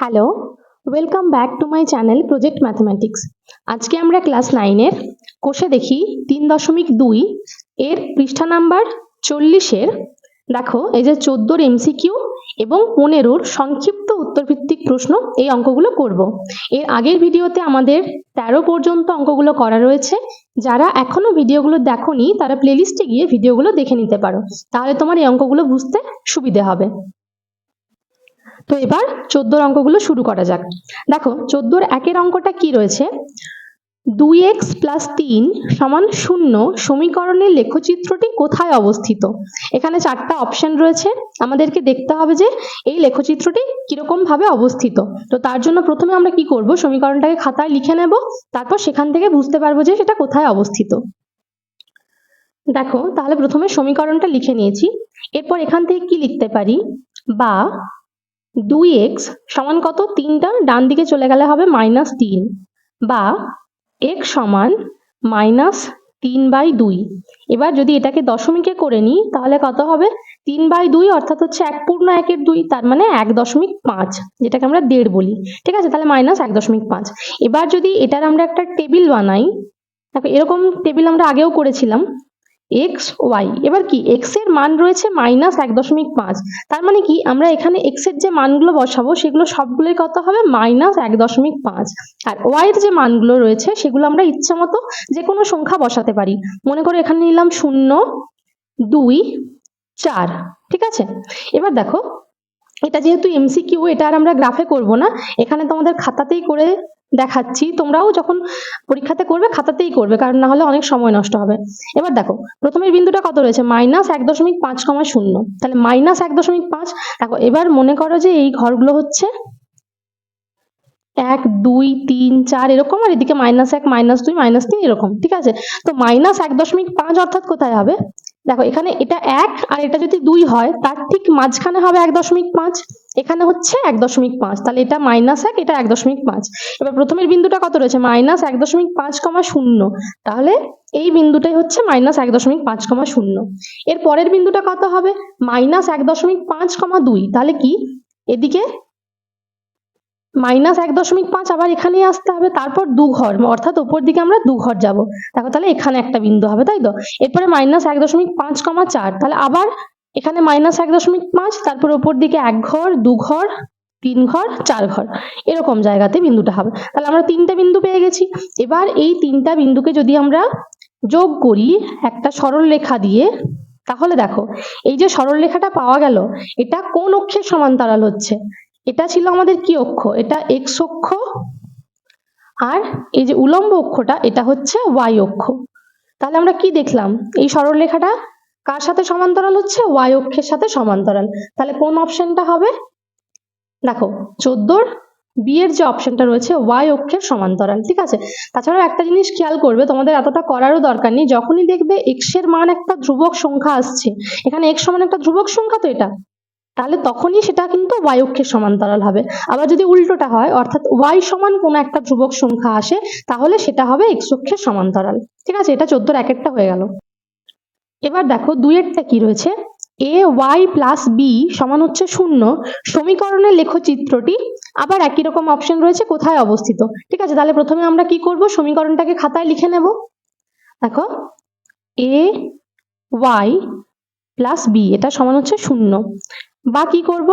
Hello welcome back to my channel project mathematics আজকে আমরা class নাইনের কোষে দেখি তিন দশমিক দুই এর পৃষ্ঠা নাম্বার চল্লিশের। দেখো, এই যে চোদ্দোর এমসিকিউ এবং পনেরোর সংক্ষিপ্ত উত্তরভিত্তিক প্রশ্ন এই অঙ্কগুলো করব। এর আগের ভিডিওতে আমাদের তেরো পর্যন্ত অঙ্কগুলো করা রয়েছে। যারা এখনও ভিডিওগুলো দেখোনি, তারা প্লেলিস্টে গিয়ে ভিডিওগুলো দেখে নিতে পারো। তাহলে তোমার এই অঙ্কগুলো বুঝতে সুবিধে হবে। তো এবার চোদ্দোর অঙ্কগুলো শুরু করা যাক। দেখো, চোদ্দোর একের অঙ্কটা কি রয়েছে? দুই এক্স প্লাস তিন সমান শূন্য সমীকরণের লেখচিত্রটি কোথায় অবস্থিত? এখানে চারটা অপশন রয়েছে। আমাদেরকে দেখতে হবে যে এই লেখচিত্রটি কীরকম ভাবে অবস্থিত। তো তার জন্য প্রথমে আমরা কি করব? সমীকরণটাকে খাতায় লিখে নেব। তারপর সেখান থেকে বুঝতে পারব যে সেটা কোথায় অবস্থিত। দেখো, তাহলে প্রথমে সমীকরণটা লিখে নিয়েছি। এরপর এখান থেকে কি লিখতে পারি? বা দুই এক্স সমান কত? তিনটা। ডান দিকে চলে গেলে হবে মাইনাস তিন বা এক্স সমান মাইনাস তিন বাই দুই। এবার যদি এটাকে দশমিকে করে নিই, তাহলে কত হবে? তিন বাই দুই অর্থাৎ হচ্ছে এক পূর্ণ একের দুই, তার মানে এক দশমিক পাঁচ, যেটাকে আমরা দেড় বলি। ঠিক আছে? তাহলে মাইনাস এক দশমিক পাঁচ। এবার যদি এটার আমরা একটা টেবিল বানাই, দেখো এরকম টেবিল আমরা আগেও করেছিলাম। এক্স ওয়াই এবার কি? এক্সের মান রয়েছে মাইনাস এক দশমিক পাঁচ। তার মানে কি? আমরা এখানে এক্সের যে মানগুলো বসাবো, সেগুলো সবগুলোই কত হবে? মাইনাস এক দশমিক পাঁচ। আর ওয়াই এর যে মানগুলো রয়েছে, সেগুলো আমরা ইচ্ছা মতো যে কোনো সংখ্যা বসাতে পারি। মনে করে এখানে নিলাম শূন্য, দুই, চার। ঠিক আছে? এবার দেখো এটা যেহেতু এমসিকিউ এটা আর আমরা গ্রাফে করব না। এখানে তোমাদের খাতাতেই করে দেখাচ্ছি। তোমরাও যখন পরীক্ষাতে করবে, খাতাতেই করবে, কারণ না হলে অনেক সময় নষ্ট হবে। এবার দেখো, প্রথমের বিন্দুটা কত রয়েছে? মাইনাস এক দশমিক পাঁচ কমা শূন্য। তাহলে মাইনাস এক দশমিক পাঁচ, দেখো, এবার মনে করো যে এই ঘরগুলো হচ্ছে এক, দুই, তিন, চার, এরকম, আর এদিকে মাইনাস এক, মাইনাস দুই, মাইনাস তিন, এরকম, ঠিক আছে? তো মাইনাস এক দশমিক পাঁচ অর্থাৎ কোথায় হবে? দেখো, এখানে এটা এক আর এটা যদি দুই হয়, তার ঠিক মাঝখানে হবে এক দশমিক পাঁচ, এখানে হচ্ছে এক দশমিক পাঁচ। তাহলে এটা মাইনাস এক, এটা এক দশমিক পাঁচ। এবার প্রথমের বিন্দুটা কত রয়েছে? মাইনাস এক দশমিক পাঁচ কমা শূন্য। তাহলে এই বিন্দুটাই হচ্ছে মাইনাস এক দশমিক পাঁচ কমা শূন্য। এর পরের বিন্দুটা কত হবে? মাইনাস এক দশমিক পাঁচ কমা দুই। তাহলে কি? এদিকে মাইনাস এক দশমিক পাঁচ আবার এখানে আসতে হবে, তারপর দু ঘর, অর্থাৎ উপর দিকে আমরা দু ঘর যাব। দেখো তাহলে এখানে একটা বিন্দু হবে, তাই তো? এরপরে মাইনাস এক দশমিক পাঁচ কমা চার, তাহলে আবার এখানে মাইনাস এক দশমিক পাঁচ, তারপর উপর দিকে এক ঘর, দু ঘর, তিন ঘর, চার ঘর, এরকম জায়গাতে বিন্দুটা হবে। তাহলে আমরা তিনটে বিন্দু পেয়ে গেছি। এবার এই তিনটা বিন্দুকে যদি আমরা যোগ করি একটা সরল রেখা দিয়ে, তাহলে দেখো, এই যে সরল রেখাটা পাওয়া গেল, এটা কোন অক্ষের সমান্তরাল হচ্ছে? এটা ছিল আমাদের কি অক্ষ? এটা এক্স অক্ষ। আর এই যে উলম্ব অক্ষটা, এটা হচ্ছে ওয়াই অক্ষ। তাহলে আমরা কি দেখলাম? এই সরল রেখাটা কার সাথে সমান্তরাল হচ্ছে? ওয়াই অক্ষের সাথে সমান্তরাল। তাহলে কোন অপশনটা হবে? দেখো, চোদ্দোর বি এর যে অপশনটা রয়েছে ওয়াই অক্ষের সমান্তরাল, ঠিক আছে? তাছাড়াও একটা জিনিস খেয়াল করবে, তোমাদের এতটা করারও দরকার নেই। যখনই দেখবে এক্সের মান একটা ধ্রুবক সংখ্যা আসছে, এখানে এক্স সমান একটা ধ্রুবক সংখ্যা তো এটা। তাহলে তখনই সেটা কিন্তু ওয়াই অক্ষের সমান্তরাল হবে। আবার যদি উল্টোটা হয়, অর্থাৎ ওয়াই সমান কোনো একটা ধ্রুবক সংখ্যা আসে, তাহলে সেটা হবে এক্স অক্ষের সমান্তরাল। ঠিক আছে? এটা চোদ্দোর একটা হয়ে গেল। এবার দেখো, দুইয়েরটা কি রয়েছে? এ ওয়াই প্লাস বি সমান হচ্ছে শূন্য। সমীকরণের লেখচিত্রটি আবার একই রকম অপশন রয়েছে, কোথায় অবস্থিত? ঠিক আছে? তাহলে প্রথমে আমরা কি করব? সমীকরণটাকে খাতায় লিখে নেব। দেখো, এ ওয়াই প্লাস বি এটা সমান হচ্ছে শূন্য। বা কি করব?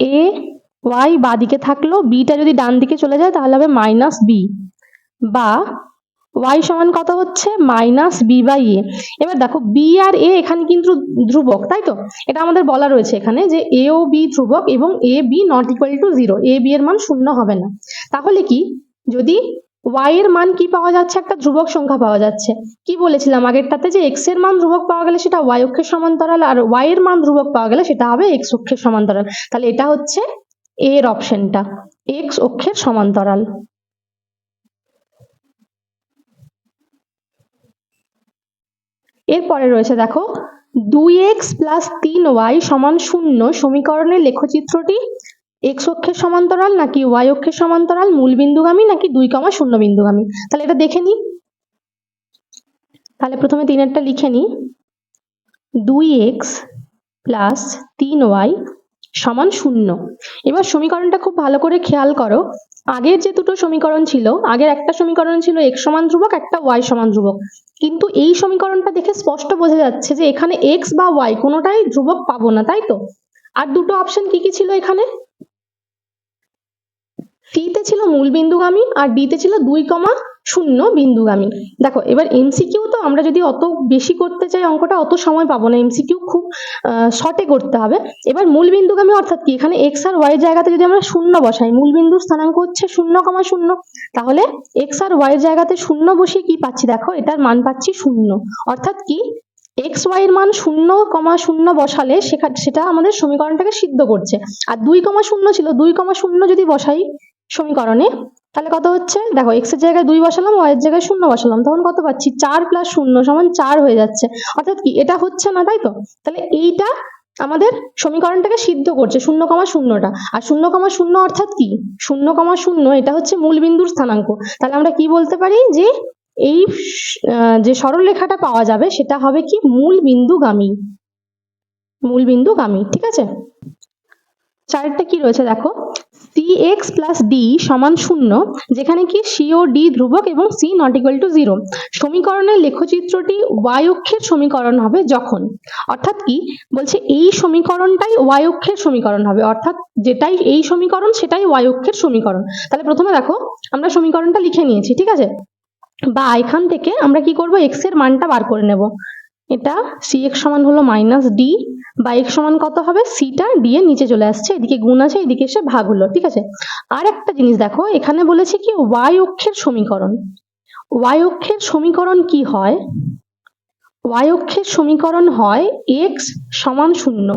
এ ওয়াই বা দিকে থাকল বিটা যদি ডান দিকে চলে যায় তাহলে হবে মাইনাস বি বা ওয়াই সমান কত হচ্ছে? মাইনাস বি বাই এ এবার দেখো বি আর এ এখানে কিন্তু ধ্রুবক, তাই তো? এটা আমাদের বলা রয়েছে এখানে যে এ ও বি ধ্রুবক এবং a b not equal to zero a b এর মান শূন্য হবে না। তাহলে কি? যদি ওয়াই এর মান কি পাওয়া যাচ্ছে? একটা ধ্রুবক সংখ্যা পাওয়া যাচ্ছে। কি বলেছিলাম আগেরটাতে যে এক্সের মান ধ্রুবক পাওয়া গেলে সেটা ওয়াই অক্ষের সমান্তরাল আর ওয়াই এর মান ধ্রুবক পাওয়া গেলে সেটা হবে এক্স অক্ষের সমান্তরাল। তাহলে এটা হচ্ছে এর অপশনটা এক্স অক্ষের সমান্তরাল। এরপরে রয়েছে দেখো, দুই এক্স প্লাস তিন ওয়াই সমান শূন্য সমীকরণের লেখচিত্রটি এক্স অক্ষের সমান্তরাল নাকি ওয়াই অক্ষের সমান্তরাল মূল বিন্দুগামী নাকি দুই কমা শূন্য বিন্দুগামী? তাহলে এটা দেখে নিই তাহলে প্রথমে তিনেরটা লিখে নিই দুই এক্স প্লাস তিন ওয়াই সমান শূন্য। এবার সমীকরণটা খুব ভালো করে খেয়াল করো। আগের যে দুটো সমীকরণ ছিল, আগের একটা সমীকরণ ছিল x সমান ধ্রুবক, একটা ওয়াই সমান ধ্রুবক। কিন্তু এই সমীকরণটা দেখে স্পষ্ট বোঝা যাচ্ছে যে এখানে এক্স বা ওয়াই কোনোটাই ধ্রুবক পাবো না, তাই তো? আর দুটো অপশন কি কি ছিল এখানে? সি তে ছিল মূল বিন্দুগামী আর ডি তে ছিল দুই কমা শূন্য বিন্দুগামী। দেখো, এবার এমসিকিউ তো আমরা যদি অত বেশি করতে চাই অঙ্কটা, অত সময় পাবো না। এমসিকিউ খুব শর্টে করতে হবে। এবার মূল বিন্দুগামী অর্থাৎ কি? এখানে এক্স আর ওয়াই জায়গাতে যদি আমরা শূন্য বসাই, মূল বিন্দুর স্থানাঙ্ক হচ্ছে শূন্য কমা শূন্য। তাহলে এক্স আর ওয়াই জায়গাতে শূন্য বসিয়ে কি পাচ্ছি? দেখো, এটার মান পাচ্ছি শূন্য। অর্থাৎ কি? এক্স ওয়াই এর মান শূন্য কমা শূন্য বসালে সেটা আমাদের সমীকরণটাকে সিদ্ধ করছে। আর দুই কমা শূন্য ছিল, দুই কমা শূন্য যদি বসাই সমীকরণে। তাহলে কত হচ্ছে? দেখো এক্সের জায়গায় দুই বসালাম ওয়াই এর জায়গায় শূন্য বসালাম। তখন কত পাচ্ছি? চার প্লাস শূন্য সমান চার হয়ে যাচ্ছে। অর্থাৎ কি? এটা হচ্ছে না, তাই তো? তাহলে এইটা আমাদের সমীকরণটাকে সিদ্ধ করছে, শূন্য কমা শূন্যটা। আর শূন্য কমা শূন্য অর্থাৎ কি? শূন্য কমা শূন্য, এটা হচ্ছে মূল বিন্দুর স্থানাঙ্ক। তাহলে আমরা কি বলতে পারি? যে এই যে সরলরেখাটা পাওয়া যাবে, সেটা হবে কি? মূল বিন্দুগামী। মূল বিন্দুগামী, ঠিক আছে? চারটা কি রয়েছে? দেখো সি এক্স প্লাস ডি সমান শূন্য, যেখানে কি সি ও ডি ধ্রুবক এবং c not equal to zero সমীকরণের লেখচিত্রটি ওয়াই অক্ষের সমীকরণ হবে যখন। অর্থাৎ কি? বলছে এই সমীকরণটাই ওয়াই অক্ষের সমীকরণ হবে। অর্থাৎ যেটাই এই সমীকরণ, সেটাই ওয়াই অক্ষের সমীকরণ। তাহলে প্রথমে দেখো, আমরা সমীকরণটা লিখে নিয়েছি, ঠিক আছে? বা এখান থেকে আমরা কি করব? এক্সের মানটা বার করে নেব। এটা সি এক্স সমান হলো মাইনাস ডি বা এক্স সমান কত হবে? সিটা ডি এর নিচে চলে আসছে, এদিকে গুণ আছে, এদিকে এসে ভাগ হলো, ঠিক আছে? আর একটা জিনিস দেখো, এখানে বলেছে কি ওয়াই অক্ষের সমীকরণ। ওয়াই অক্ষের সমীকরণ কি হয়? ওয়াই অক্ষের সমীকরণ হয় এক্স সমান শূন্য।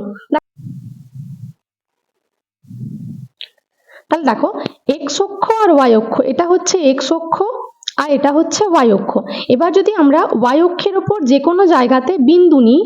তাহলে দেখো এক্স অক্ষ আর ওয়াই অক্ষ, এটা হচ্ছে এক্স অক্ষ আর এটা হচ্ছে ওয়াই অক্ষ। এবার যদি আমরা ওয়াই অক্ষের ওপর যে কোনো জায়গাতে বিন্দু নিই,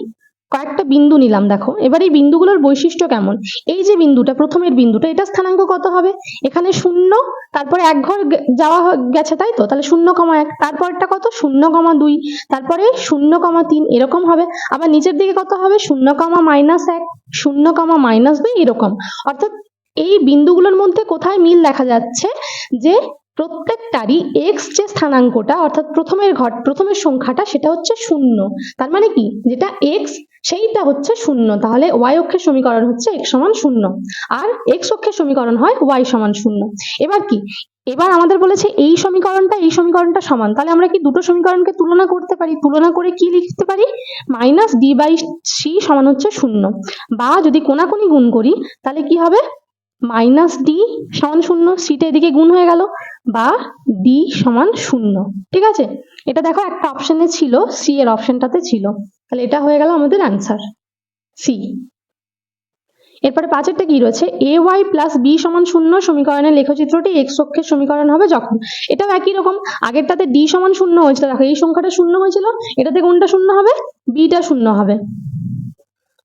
কয়েকটা বিন্দু নিলাম দেখো, এবার এই বিন্দুগুলোর বৈশিষ্ট্য কেমন? এই যে বিন্দুটা, প্রথমের বিন্দুটা, এটা স্থানাঙ্ক কত হবে? এখানে শূন্য, তারপরে এক ঘর যাওয়া গেছে, তাই তো? তাহলে শূন্য কমা এক, তারপরটা কত? শূন্য কমা দুই, তারপরে শূন্য কমা তিন, এরকম হবে। আবার নিচের দিকে কত হবে? শূন্য কমা মাইনাস এক, শূন্য কমা মাইনাস দুই, এরকম। অর্থাৎ এই বিন্দুগুলোর মধ্যে কোথায় মিল দেখা যাচ্ছে যে প্রত্যেকটারই এক্স যে স্থানাঙ্কটা, অর্থাৎ প্রথমের ঘট, প্রথমের সংখ্যাটা, সেটা হচ্ছে শূন্য। তার মানে কি? যেটা এক্স সেইটা হচ্ছে শূন্য। তাহলে ওয়াই অক্ষের সমীকরণ হচ্ছে এক্স সমান শূন্য। আর এক্স অক্ষের সমীকরণ হয় ওয়াই সমান শূন্য। এবার কি? এবার আমাদের বলেছে এই সমীকরণটা এই সমীকরণটা সমান। তাহলে আমরা কি দুটো সমীকরণকে তুলনা করতে পারি? তুলনা করে কি লিখতে পারি? মাইনাস ডি বাই সি সমান হচ্ছে শূন্য। বা যদি কোনাকুনি গুণ করি, তাহলে কি হবে? মাইনাস ডি সমান শূন্য। সিটা এদিকে গুণ হয়ে গেল। বা ডি সমান শূন্য। ঠিক আছে? এটা দেখো একটা অপশনে ছিল সি এর অপশনটাতে ছিল। তাহলে এটা হয়ে গেল আমাদের অ্যান্সার সি এরপরে পাঁচেরটা কি রয়েছে? এ ওয়াই প্লাস বি সমান শূন্য সমীকরণের লেখচিত্রটি এক্স অক্ষের সমীকরণ হবে যখন। এটাও একই রকম। আগেরটাতে ডি সমান শূন্য হয়েছিল। দেখো, এই সংখ্যাটা শূন্য হয়েছিল। এটাতে কোনটা শূন্য হবে? বিটা শূন্য হবে।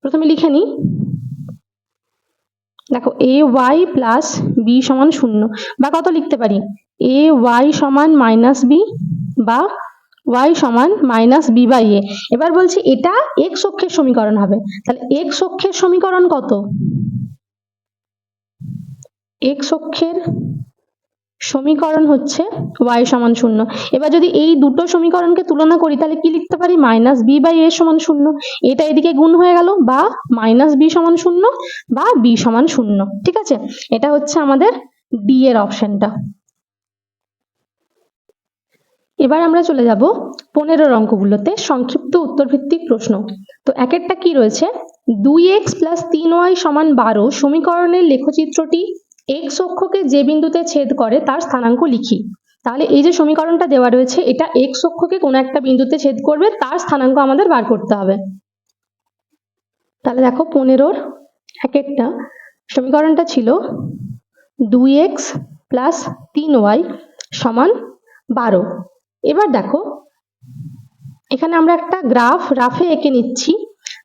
প্রথমে লিখে নিই। দেখো এ ওয়াই প্লাস বি সমান শূন্য, বা কত লিখতে পারি? এ ওয়াই সমান মাইনাস বি বা ওয়াই সমান মাইনাস বি বাই এ এবার বলছি, এটা এক্স অক্ষের সমীকরণ হবে। তাহলে এক্স অক্ষের সমীকরণ কত? এক্স অক্ষের সমীকরণ হচ্ছে ওয়াই সমান শূন্য। এবার যদি এই দুটো সমীকরণকে তুলনা করি, তাহলে কি লিখতে পারি? মাইনাস বি বাই এ সমান শূন্য। এটা এদিকে গুণ হয়ে গেল, বা মাইনাস বি সমান শূন্য, বা বি সমান শূন্য। ঠিক আছে? এটা হচ্ছে আমাদের ডি এর অপশনটা। এবার আমরা চলে যাব পনেরোর অঙ্কগুলোতে সংক্ষিপ্ত উত্তরভিত্তিক প্রশ্ন। তো একেরটা কি রয়েছে? দুই এক্স প্লাস তিন ওয়াই সমান বারো। সমীকরণের লেখচিত্রটি এক্স অক্ষকে যে বিন্দুতে ছেদ করে তার স্থানাঙ্ক লিখি। তাহলে এই যে সমীকরণটা দেওয়া রয়েছে, এটা এক্স অক্ষকে কোনো একটা বিন্দুতে ছেদ করবে, তার স্থানাঙ্ক আমাদের বার করতে হবে। তাহলে দেখো পনেরোর এক একটা সমীকরণটা ছিল দুই এক্স প্লাস তিন ওয়াই সমান বারো। এবার দেখো, এখানে আমরা একটা গ্রাফ রাফে এঁকে নিচ্ছি।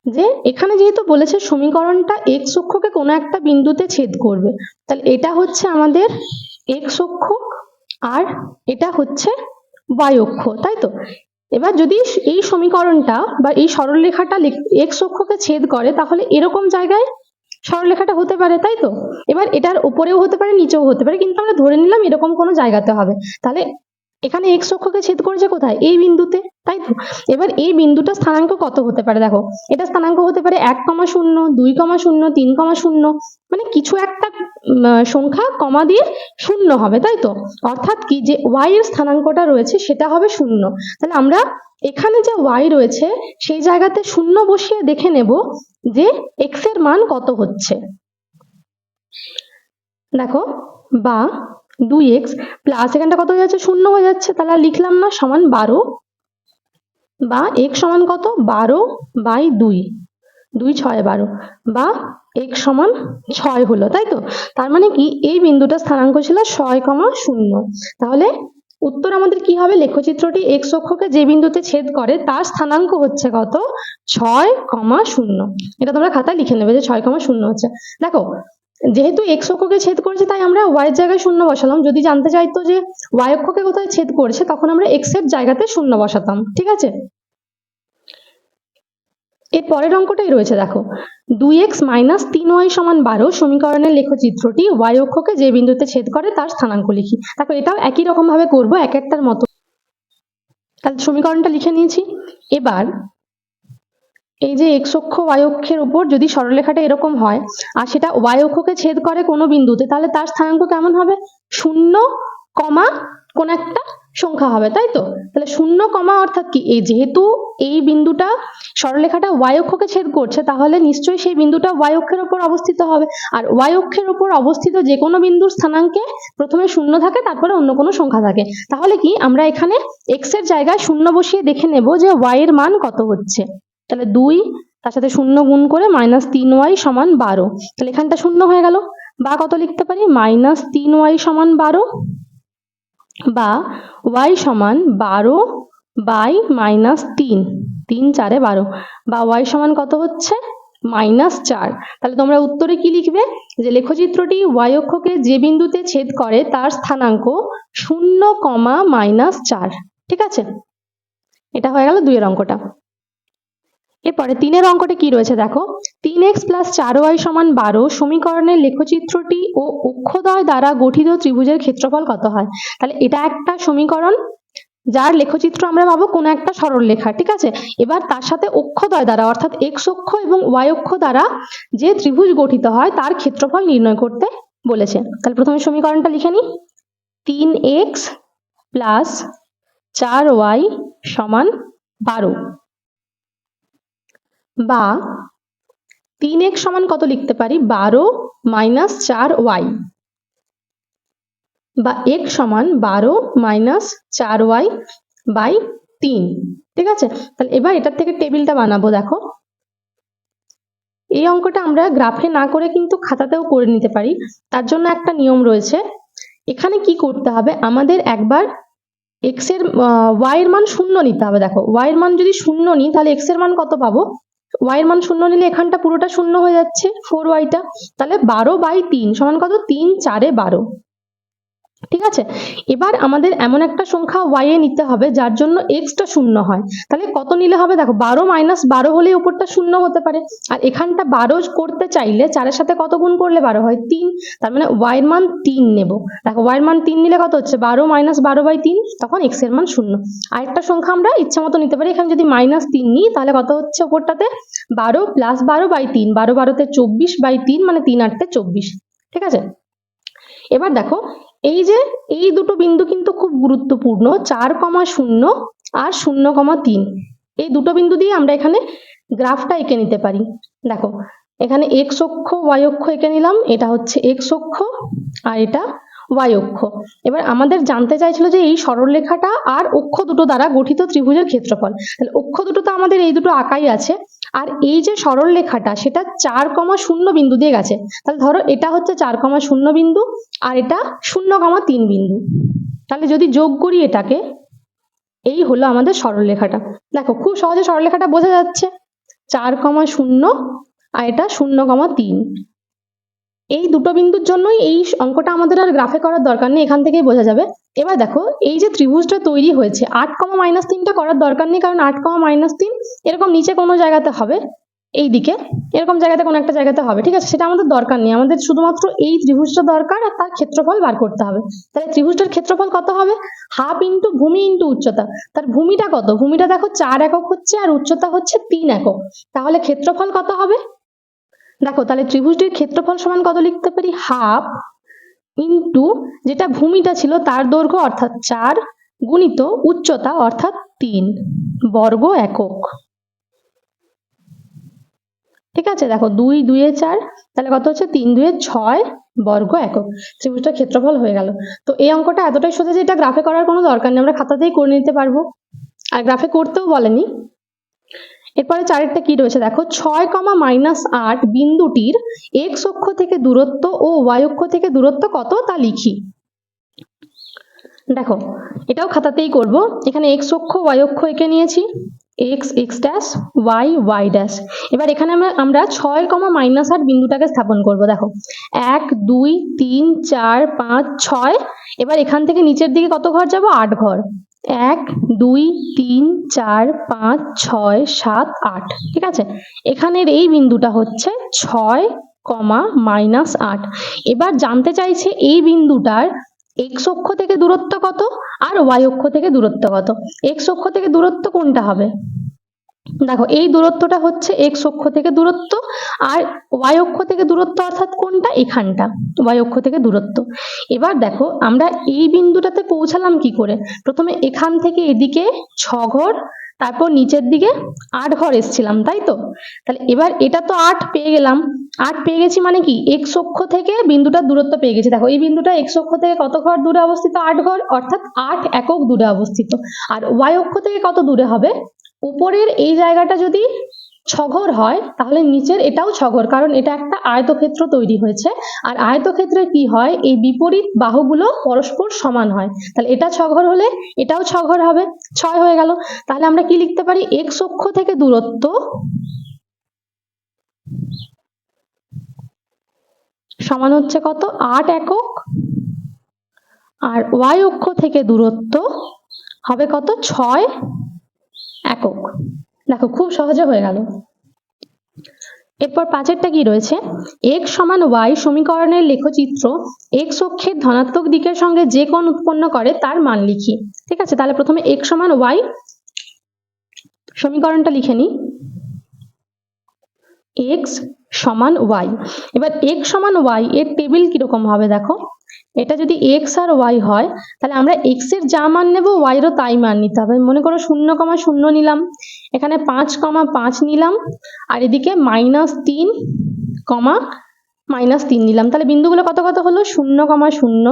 যে এখানে যেহেতু বলেছে সমীকরণটা এক্স অক্ষকে কোনো একটা বিন্দুতে ছেদ করবে, তাহলে এটা হচ্ছে আমাদের এক্স অক্ষ আর এটা হচ্ছে y অক্ষ, তাই তো? এবার যদি এই সমীকরণটা বা এই সরলরেখাটা এক্স অক্ষকে ছেদ করে, তাহলে এরকম জায়গায় সরলরেখাটা হতে পারে, তাই তো? এবার এটার উপরেও হতে পারে, নিচেও হতে পারে, কিন্তু আমরা ধরে নিলাম এরকম কোনো জায়গাতে হবে। তাহলে এখানে এক্স অক্ষকে ছেদ করেছে কোথায়? এই বিন্দুতে, তাই তো? এবার এই বিন্দুটা স্থানাঙ্ক কত হতে পারে? দেখো, এটা স্থানাঙ্ক হতে পারে এক কমা শূন্য, দুই কমা শূন্য, তিন কমা শূন্য মানে কিছু একটা সংখ্যা কমা দিয়ে শূন্য হবে, তাই তো? অর্থাৎ কি? যে ওয়াই এর স্থানাঙ্কটা রয়েছে সেটা হবে শূন্য। তাহলে আমরা এখানে যে ওয়াই রয়েছে, সেই জায়গাতে শূন্য বসিয়ে দেখে নেব যে এক্সের মান কত হচ্ছে। দেখো, বা দুই এক্স প্লাস এখানটা কত হয়ে যাচ্ছে? শূন্য হয়ে যাচ্ছে। তাহলে লিখলাম না, সমান বারো বা এক্স সমান কত? বারো বাই দুই। দুই ছয় বারো বা এক সমান ছয় হলো, তাই তো? তার মানে কি? এই বিন্দুটা স্থানাঙ্ক ছিল ছয় কমা শূন্য। তাহলে উত্তর আমাদের কি হবে? লেখচিত্রটি এক্স অক্ষকে যে বিন্দুতে ছেদ করে, তার স্থানাঙ্ক হচ্ছে কত? ছয় কমা শূন্য। এটা তোমরা খাতায় লিখে নেবে যে ছয় কমা শূন্য হচ্ছে। দেখো যেহেতু এক্স অক্ষকে ছেদ করেছে, তাই আমরা ওয়াই জায়গায় শূন্য বসালাম। যদি জানতে চাইতো যে ওয়াই অক্ষকে কোথায় ছেদ করেছে, তখন আমরা এক্সের জায়গাতে শূন্য বসাতাম, ঠিক আছে? এর পরের অঙ্কটাই রয়েছে, দেখো। দুই এক্স মাইনাস তিন ওয়াই সমান বারো, সমীকরণের লেখচিত্রটি ওয়াই অক্ষকে যে বিন্দুতে ছেদ করে, তার স্থানাঙ্ক লিখি। দেখো, এটাও একই রকম ভাবে করব, এক একটার মতো। তাহলে সমীকরণটা লিখে নিয়েছি। এবার এই যে এক্স অক্ষ ওয়াই অক্ষের উপর যদি সরলরেখাটা এরকম হয়, আর সেটা ওয়াই অক্ষকে ছেদ করে কোনো বিন্দুতে, তাহলে তার স্থানাঙ্ক কেমন হবে? শূন্য কমা কোন একটা সংখ্যা হবে, তাই তো? তাহলে শূন্য কমা অর্থাৎ কি? এই যেহেতু এই বিন্দুটা সরলরেখাটা ওয়াই অক্ষকে ছেদ করছে, তাহলে নিশ্চয়ই সেই বিন্দুটা ওয়াই অক্ষের উপর অবস্থিত হবে। আর ওয়াই অক্ষের উপর অবস্থিত যে কোনো বিন্দুর স্থানাঙ্কে প্রথমে শূন্য থাকে, তারপরে অন্য কোনো সংখ্যা থাকে। তাহলে কি? আমরা এখানে এক্সের জায়গায় শূন্য বসিয়ে দেখে নেব যে ওয়াই এর মান কত হচ্ছে। তাহলে দুই, তার সাথে শূন্য গুণ করে মাইনাস তিন ওয়াই সমান বারো। তাহলে এখানটা শূন্য হয়ে গেল। বা কত লিখতে পারি? মাইনাস তিন ওয়াই সমান বারো বা ওয়াই সমান বারো বাই মাইনাস তিন। তিন চারে বারো। বা ওয়াই সমান কত হচ্ছে? মাইনাস চার। তাহলে তোমরা উত্তরে কি লিখবে? যে লেখচিত্রটি ওয়াই অক্ষকে যে বিন্দুতে ছেদ করে তার স্থানাঙ্ক শূন্য কমা মাইনাস চার। ঠিক আছে? এটা হয়ে গেল দুইয়ের অঙ্কটা। এরপরে তিনের অঙ্কটা কি রয়েছে দেখো? তিন এক্স প্লাস চার ওয়াই সমান বারো সমীকরণের লেখচিত্রটি ও অক্ষদয় দ্বারা গঠিত ত্রিভুজের ক্ষেত্রফল কত হয়? তাহলে এটা একটা সমীকরণ, যার লেখচিত্র আমরা পাবো কোনো একটা সরল লেখা, ঠিক আছে? এবার তার সাথে অক্ষদয় দ্বারা, অর্থাৎ এক্স অক্ষ এবং ওয়াই অক্ষ দ্বারা যে ত্রিভুজ গঠিত হয়, তার ক্ষেত্রফল নির্ণয় করতে বলেছে। তাহলে প্রথমে সমীকরণটা লিখে নিই। তিন এক্স প্লাস চার ওয়াই সমান বারো। বা তিন এক্স সমান কত লিখতে পারি? বারো মাইনাস চার ওয়াই। বা এক সমান বারো মাইনাস চার ওয়াই বাই তিন। ঠিক আছে? তাহলে এবার এটার থেকে টেবিলটা বানাবো, দেখো। এই অঙ্কটা আমরা গ্রাফে না করে কিন্তু খাতাতেও করে নিতে পারি। তার জন্য একটা নিয়ম রয়েছে। এখানে কি করতে হবে? আমাদের একবার এক্সের ওয়াই এর মান শূন্য নিতে হবে। দেখো ওয়াই এর মান যদি শূন্য নিই, তাহলে এক্সের মান কত পাবো? ওয়াই এর মান শূন্য নিলে এখানটা পুরোটা শূন্য হয়ে যাচ্ছে ফোর ওয়াইটা তাহলে বারো বাই তিন সমান কত? তিন, চারে বারো। ঠিক আছে? এবার আমাদের এমন একটা সংখ্যা ওয়াই এ নিতে হবে, যার জন্য এক্সটা শূন্য হয়। তাহলে কত নিলে হবে? দেখো, বারো মাইনাস বারো হলেই উপরটা শূন্য হতে পারে। আর এখানটা বারো করতে চাইলে চারের সাথে কত গুণ করলে বারো হয়? তিন। তার মানে ওয়াই এর মান তিন নেব। দেখো ওয়াই এর মান তিন নিলে কত হচ্ছে? বারো মাইনাস বারো বাই তিন, তখন এক্সের মান শূন্য। আরেকটা সংখ্যা আমরা ইচ্ছা মতো নিতে পারি। এখানে যদি মাইনাস তিন নিই, তাহলে কত হচ্ছে ওপরটাতে বারো প্লাস বারো বাই তিন। বারো বারোতে চব্বিশ বাই তিন মানে তিন আটতে চব্বিশ। ঠিক আছে? এবার দেখো, এই যে এই দুটো বিন্দু কিন্তু খুব গুরুত্বপূর্ণ, চার কমা শূন্য আর শূন্য কমা তিন। এই দুটো বিন্দু দিয়ে আমরা এখানে গ্রাফটা এঁকে নিতে পারি। দেখো, এখানে এক্স অক্ষ ওয়াই অক্ষ এঁকে নিলাম, এটা হচ্ছে এক্স অক্ষ আর এটা ওয়াই অক্ষ। এবার আমাদের জানতে চাইছিল যে এই সরলরেখাটা আর অক্ষ দুটো দ্বারা গঠিত ত্রিভুজের ক্ষেত্রফল। তাহলে অক্ষ দুটো তো আমাদের এই দুটো আঁকাই আছে। আর এই যে সরল রেখাটা সেটা চার কমা শূন্য বিন্দু দিয়ে গেছে। তাহলে ধরো এটা হচ্ছে চার কমা শূন্য বিন্দু আর এটা শূন্য কমা তিন বিন্দু। তাহলে যদি যোগ করি এটাকে, এই হলো আমাদের সরলরেখাটা দেখো, খুব সহজে সরলরেখাটা বোঝা যাচ্ছে। চার কমা শূন্য আর এটা শূন্য কমা তিন। এই দুটো বিন্দুর জন্যই এই অঙ্কটা আমাদের আর গ্রাফে করার দরকার নেই, এখান থেকেই বোঝা যাবে। এবার দেখো, এই যে ত্রিভুজটা তৈরি হয়েছে, আট কমা মাইনাস তিনটা করার দরকার নেই, কারণ আট কমা মাইনাস তিন এরকম নিচে কোনো জায়গাতে হবে এই দিকে এরকম জায়গাতে কোনো একটা জায়গাতে হবে, ঠিক আছে? সেটা আমাদের দরকার নেই, আমাদের শুধুমাত্র এই ত্রিভুজটা দরকার আর তার ক্ষেত্রফল বার করতে হবে। তাহলে ত্রিভুজটার ক্ষেত্রফল কত হবে? হাফ ইন্টু ভূমি ইন্টু উচ্চতা। তার ভূমিটা কত? ভূমিটা দেখো, চার একক হচ্ছে আর উচ্চতা হচ্ছে তিন একক। তাহলে ক্ষেত্রফল কত হবে? দেখো, তাহলে ত্রিভুজটির ক্ষেত্রফল সমান কত লিখতে পারি? হাফ ইন্টু যেটা ভূমিটা ছিল তার দৈর্ঘ্য অর্থাৎ চার গুণিত উচ্চতা অর্থাৎ তিন বর্গ একক। ঠিক আছে? দেখো, দুই, দুইয়ে চার, তাহলে কত হচ্ছে? তিন দুইয়ে ছয় বর্গ একক। ত্রিভুজটার ক্ষেত্রফল হয়ে গেল। তো এই অঙ্কটা এতটাই সোজা যে এটা গ্রাফে করার কোনো দরকার নেই, আমরা খাতাতেই করে নিতে পারব। আর গ্রাফে করতেও বলেনি। এরপরে চারেরটা কি রয়েছে? দেখো, ছয় কমা মাইনাস আট বিন্দুটির এক্স অক্ষ থেকে দূরত্ব ও ওয়াই অক্ষ থেকে দূরত্ব কত তা লিখি। দেখো, এটাও খাতাতেই করব। এখানে এক্স অক্ষ ওয়াই অক্ষ এঁকে নিয়েছি। X x dash y y dash এবার এখানে আমরা আমরা ছয় কমা মাইনাস আট বিন্দুটাকে স্থাপন করব। দেখো, এক, দুই, তিন, চার, পাঁচ, ছয়। এবার এখান থেকে নিচের দিকে কত ঘর যাব? আট ঘর। এক, দুই, তিন, চার, পাঁচ, ছয়, সাত, আট। ঠিক আছে? এখানের এই বিন্দুটা হচ্ছে ছয় কমা মাইনাস আট। এবার জানতে চাইছে এই বিন্দুটার এক্স অক্ষ থেকে দূরত্ব কত আর ওয়াই অক্ষ থেকে দূরত্ব কত? এক্স অক্ষ থেকে দূরত্ব কোনটা হবে? দেখো, এই দূরত্বটা হচ্ছে এক্স অক্ষ থেকে দূরত্ব আর ওয়াই অক্ষ থেকে দূরত্ব অর্থাৎ কোনটা? এখানটা ওয়াই অক্ষ থেকে দূরত্ব। এবার দেখো, আমরা এই বিন্দুটাতে পৌঁছালাম কি করে? প্রথমে এখান থেকে এদিকে ছ ঘর তারপর নিচের দিকে আট ঘর এসছিলাম, তাই তো? তাহলে এবার এটা তো আট পেয়ে গেলাম। আট পেয়ে গেছি মানে কি? এক্স অক্ষ থেকে বিন্দুটার দূরত্ব পেয়ে গেছি। দেখো, এই বিন্দুটা এক্স অক্ষ থেকে কত ঘর দূরে অবস্থিত? আট ঘর, অর্থাৎ আট একক দূরে অবস্থিত। আর ওয়াই অক্ষ থেকে কত দূরে হবে? উপরের এই জায়গাটা যদি ছঘর হয়, তাহলে নিচের এটাও ছঘর, কারণ এটা একটা আয়তক্ষেত্র তৈরি হয়েছে। আর আয়তক্ষেত্রে কি হয়? এই বিপরীত বাহুগুলো পরস্পর সমান হয়। তাহলে এটা ছঘর হলে এটাও ছঘর হবে। ছয় হয়ে গেল। তাহলে আমরা কি লিখতে পারি? এক্স অক্ষ থেকে দূরত্ব সমান হচ্ছে কত? আট একক। আর ওয়াই অক্ষ থেকে দূরত্ব হবে কত? ছয়। একক। দেখো, খুব সহজে হয়ে গেল। এরপর পাঁচেরটা কি রয়েছে? এক্স সমান ওয়াই সমীকরণের লেখচিত্র এক্স অক্ষের ধনাত্মক দিকের সঙ্গে যে কোণ উৎপন্ন করে তার মান লিখি। ঠিক আছে? তাহলে প্রথমে এক্স সমান ওয়াই সমীকরণটা লিখে নিই। এক্স সমান ওয়াই এবার এক্স সমান ওয়াই এর টেবিল কীরকম হবে দেখো? এটা যদি এক্স আর ওয়াই হয়, তাহলে আমরা এক্সের যা মান নেব ওয়াই এরও তাই মান নিতে হবে। মনে করো শূন্য কমা শূন্য নিলাম, এখানে পাঁচ কমা পাঁচ নিলাম, আর এদিকে মাইনাস তিন কমা মাইনাস তিন নিলাম। তাহলে বিন্দুগুলো কত কত হলো? শূন্য কমা শূন্য,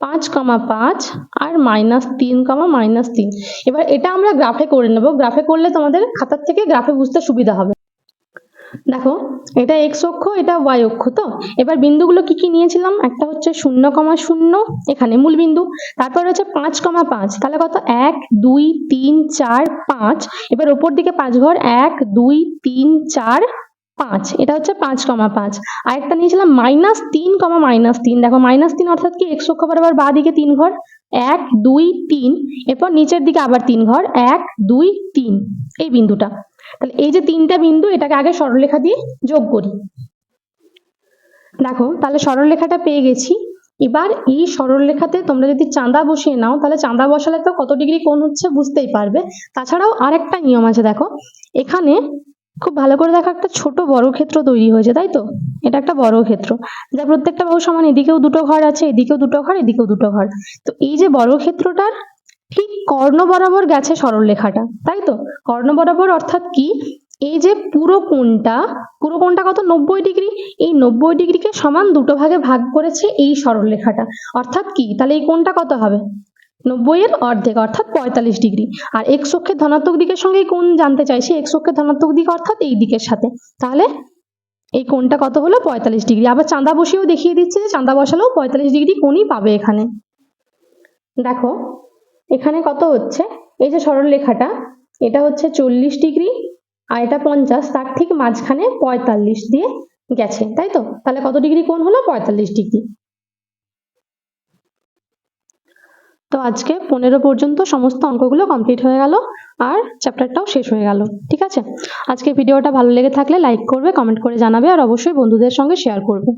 পাঁচ কমা পাঁচ, আর মাইনাস তিন কমা মাইনাস তিন। এবার এটা আমরা গ্রাফে করে নেব। গ্রাফে করলে তোমাদের খাতার থেকে গ্রাফে বুঝতে সুবিধা হবে। দেখো, এটা এক্স অক্ষ, এটা ওয়াই অক্ষ তো? এবার বিন্দুগুলো কি কি নিয়েছিলাম? একটা হচ্ছে শূন্য কমা শূন্য, এখানে মূল বিন্দু। তারপর হচ্ছে পাঁচ কমা পাঁচ, তাহলে কত? এক, দুই, তিন, চার, পাঁচ। এবার ওপর দিকে পাঁচ ঘর, এক, দুই, তিন, চার, পাঁচ। এটা হচ্ছে পাঁচ কমা পাঁচ। আরেকটা নিয়েছিলাম মাইনাস তিন কমা মাইনাস তিন। দেখো, মাইনাস তিন অর্থাৎ কি? এক্স অক্ষ বরাবর বা দিকে তিন ঘর। এক, দুই, তিন। এরপর নিচের দিকে আবার তিন ঘর। এক, দুই, তিন। এই বিন্দুটা। তাহলে এই যে তিনটা বিন্দু, এটাকে আগে সরলরেখা দিয়ে যোগ করি। দেখো, তাহলে সরলরেখাটা পেয়ে গেছি। এবার এই সরলরেখাতে তোমরা যদি চাঁদা বসিয়ে নাও, তাহলে চাঁদা বসালে তো কত ডিগ্রি কোণ হচ্ছে বুঝতেই পারবে। তাছাড়াও আরেকটা নিয়ম আছে, দেখো। এখানে খুব ভালো করে দেখো, একটা ছোট বড় ক্ষেত্র তৈরি হয়েছে, তাই তো? এটা একটা বড় ক্ষেত্র। যা প্রত্যেকটা বাহু সমান, এদিকেও দুটো ঘর আছে, এদিকেও দুটো ঘর, এদিকেও দুটো ঘর। তো এই যে বড় ক্ষেত্রটার ঠিক কর্ণ বরাবর গেছে সরলরেখাটা, তাই তো? কর্ণ বরাবর অর্থাৎ কি? এই যে পুরো কোণটা পুরো কোণটা কত? নব্বই ডিগ্রি। এই নব্বই ডিগ্রিকে সমান দুটো ভাগে ভাগ করেছে এই সরলরেখাটা। অর্থাৎ কি? তাহলে এই কোণটা কত হবে? নব্বই এর অর্ধেক, অর্থাৎ পঁয়তাল্লিশ ডিগ্রি। আর এক অক্ষের ধনাত্মক দিকের সঙ্গে কোণ জানতে চাইছি এক অক্ষের ধনাত্মক দিক অর্থাৎ এই দিকের সাথে। তাহলে এই কোণটা কত হলো? পঁয়তাল্লিশ ডিগ্রি। আবার চাঁদা বসিয়েও দেখিয়ে দিচ্ছে যে চাঁদা বসালেও পঁয়তাল্লিশ ডিগ্রি কোণই পাবে এখানে। দেখো এখানে কত হচ্ছে? এই যে সরলরেখাটা, এটা হচ্ছে চল্লিশ ডিগ্রি, আর এটা পঞ্চাশ, তার ঠিক মাঝখানে পঁয়তাল্লিশ দিয়ে গেছে, তাই তো? তাহলে কত ডিগ্রি কোণ হলো? পঁয়তাল্লিশ ডিগ্রি। তো আজকে পনেরো পর্যন্ত সমস্ত অঙ্কগুলো কমপ্লিট হয়ে গেল, আর চ্যাপ্টারটাও শেষ হয়ে গেল, ঠিক আছে? আজকে ভিডিওটা ভালো লেগে থাকলে লাইক করবে কমেন্ট করে জানাবে, আর অবশ্যই বন্ধুদের সঙ্গে শেয়ার করবে।